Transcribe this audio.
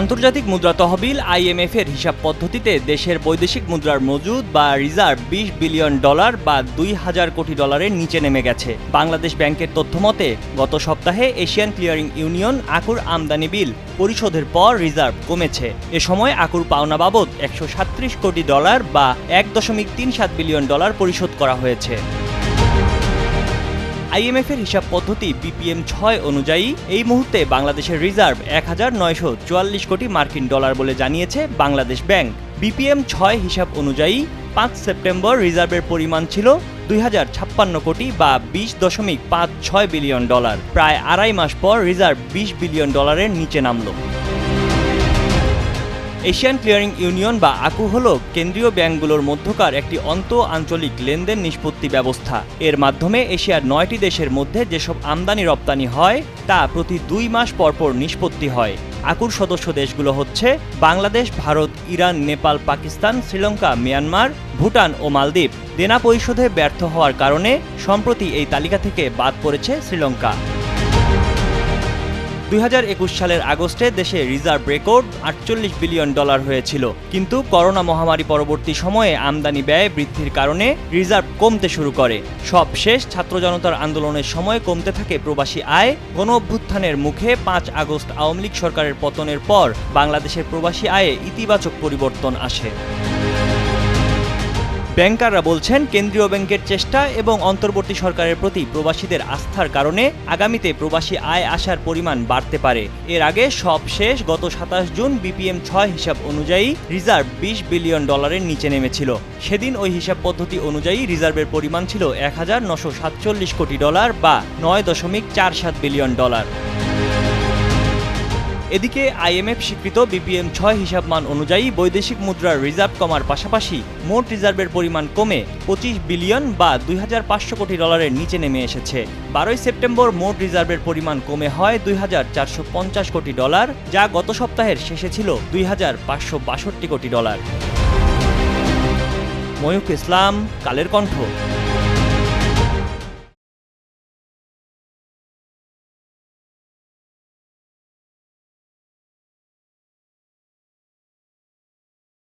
আন্তর্জাতিক মুদ্রা তহবিল আইএমএফ এর হিসাব পদ্ধতিতে দেশের বৈদেশিক মুদ্রার মজুদ বা রিজার্ভ বিশ বিলিয়ন ডলার বা দুই হাজার কোটি ডলারের নিচে নেমে গেছে। বাংলাদেশ ব্যাংকের তথ্য মতে, গত সপ্তাহে এশিয়ান ক্লিয়ারিং ইউনিয়ন আকুর আমদানি বিল পরিশোধের পর রিজার্ভ কমেছে। এ সময় আকুর পাওনা বাবদ একশো সাত্রিশ কোটি ডলার বা এক দশমিক তিন সাত বিলিয়ন ডলার পরিশোধ করা হয়েছে। আইএমএফ এর হিসাব পদ্ধতি বিপিএম ছয় অনুযায়ী এই মুহূর্তে বাংলাদেশের রিজার্ভ এক হাজার নয়শো চুয়াল্লিশ কোটি মার্কিন ডলার বলে জানিয়েছে বাংলাদেশ ব্যাংক। বিপিএম ছয় হিসাব অনুযায়ী পাঁচ সেপ্টেম্বর রিজার্ভের পরিমাণ ছিল দুই হাজার ছাপ্পান্ন কোটি বা বিশ দশমিক পাঁচ ছয় বিলিয়ন ডলার। প্রায় আড়াই মাস পর রিজার্ভ বিশ বিলিয়ন ডলারের নিচে নামলো। এশিয়ান ক্লিয়ারিং ইউনিয়ন বা আকু হল কেন্দ্রীয় ব্যাংকগুলোর মধ্যকার একটি অন্ত আঞ্চলিক লেনদেন নিষ্পত্তি ব্যবস্থা। এর মাধ্যমে এশিয়ার নয়টি দেশের মধ্যে যেসব আমদানি রপ্তানি হয়, তা প্রতি দুই মাস পরপর নিষ্পত্তি হয়। আকুর সদস্য দেশগুলো হচ্ছে বাংলাদেশ, ভারত, ইরান, নেপাল, পাকিস্তান, শ্রীলঙ্কা, মিয়ানমার, ভুটান ও মালদ্বীপ। দেনা পরিশোধে ব্যর্থ হওয়ার কারণে সম্প্রতি এই তালিকা থেকে বাদ পড়েছে শ্রীলঙ্কা। দুই হাজার একুশ সালের আগস্টে দেশে রিজার্ভ রেকর্ড আটচল্লিশ বিলিয়ন ডলার হয়েছিল। কিন্তু করোনা মহামারী পরবর্তী সময়ে আমদানি ব্যয় বৃদ্ধির কারণে রিজার্ভ কমতে শুরু করে। সব শেষ ছাত্র জনতার আন্দোলনের সময় কমতে থাকে প্রবাসী আয়। গণ অভ্যুত্থানের মুখে পাঁচ আগস্ট আওয়ামী লীগ সরকারের পতনের পর বাংলাদেশের প্রবাসী আয়ে ইতিবাচক পরিবর্তন আসে। ব্যাংকাররা বলছেন, কেন্দ্রীয় ব্যাংকের চেষ্টা এবং অন্তর্বর্তী সরকারের প্রতি প্রবাসীদের আস্থার কারণে আগামীতে প্রবাসী আয় আসার পরিমাণ বাড়তে পারে। এর আগে সব শেষ গত সাতাশ জুন বিপিএম ছয় হিসাব অনুযায়ী রিজার্ভ বিশ বিলিয়ন ডলারের নিচে নেমেছিল। সেদিন ওই হিসাব পদ্ধতি অনুযায়ী রিজার্ভের পরিমাণ ছিল এক হাজার নশো সাতচল্লিশ কোটি ডলার বা নয় দশমিক চার সাত বিলিয়ন ডলার। এদিকে আইএমএফ স্বীকৃত বিপিএম ছয় হিসাব মান অনুযায়ী বৈদেশিক মুদ্রার রিজার্ভ কমার পাশাপাশি মোট রিজার্ভের পরিমাণ কমে পঁচিশ বিলিয়ন বা দুই হাজার পাঁচশো কোটি ডলারের নিচে নেমে এসেছে। বারোই সেপ্টেম্বর মোট রিজার্ভের পরিমাণ কমে হয় দুই হাজার চারশো পঞ্চাশ কোটি ডলার, যা গত সপ্তাহের শেষে ছিল দুই হাজার পাঁচশো বাষট্টি কোটি ডলার। ময়ূক ইসলাম, কালের কণ্ঠ।